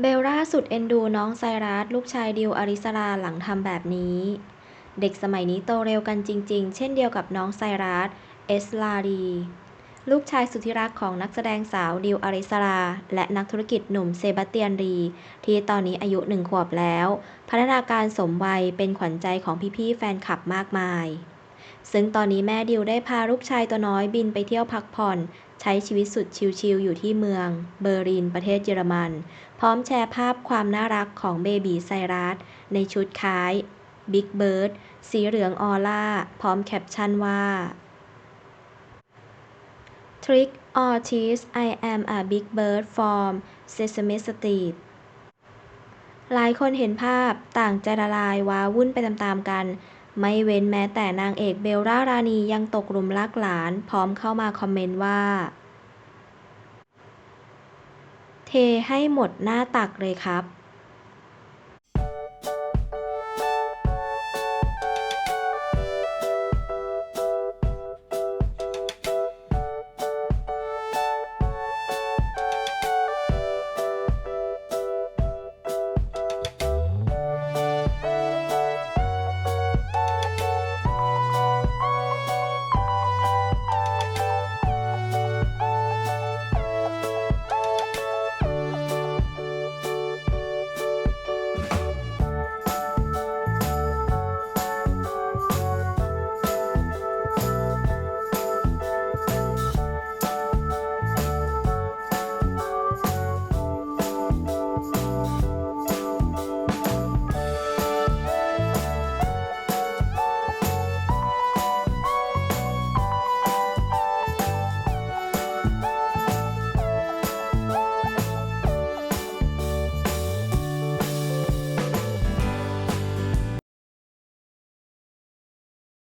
เบลล่าสุดเอ็นดูน้องไซรัสลูกชายดิวอริสราหลังทำแบบนี้ เด็กสมัยนี้โตเร็วกันจริง ๆ เช่นเดียวกับน้องไซรัสเอสลารีลูกชายสุดที่รักของนักแสดงสาวดิวอริสรา และนักธุรกิจหนุ่มเซบาสเตียนรี ที่ตอนนี้อายุหนึ่งขวบแล้ว พัฒนาการสมวัยเป็นขวัญใจของพี่ๆแฟนคลับมากมาย ซึ่งตอนนี้แม่ดิวได้พาลูกชายตัวน้อยบินไปเที่ยวพักผ่อน ใช้ชีวิตสุดชิลๆอยู่ที่เมือง เบอร์ลินประเทศเยอรมัน พร้อมแชร์ภาพความน่ารักของเบบีไซรัสในชุดคล้ายบิ๊กเบิร์ดสีเหลืองออร่า พร้อมแคปชั่นว่า Trick or treat I am a big bird from Sesame Street หลายคนเห็นภาพต่างใจละลายว้าวุ่นไปตามๆกัน ไม่เว้นแม้แต่นางเอกเบลล่ารานียังตกหลุมรักหลาน พร้อมเข้ามาคอมเมนต์ว่า เทให้หมดหน้าตักเลยครับ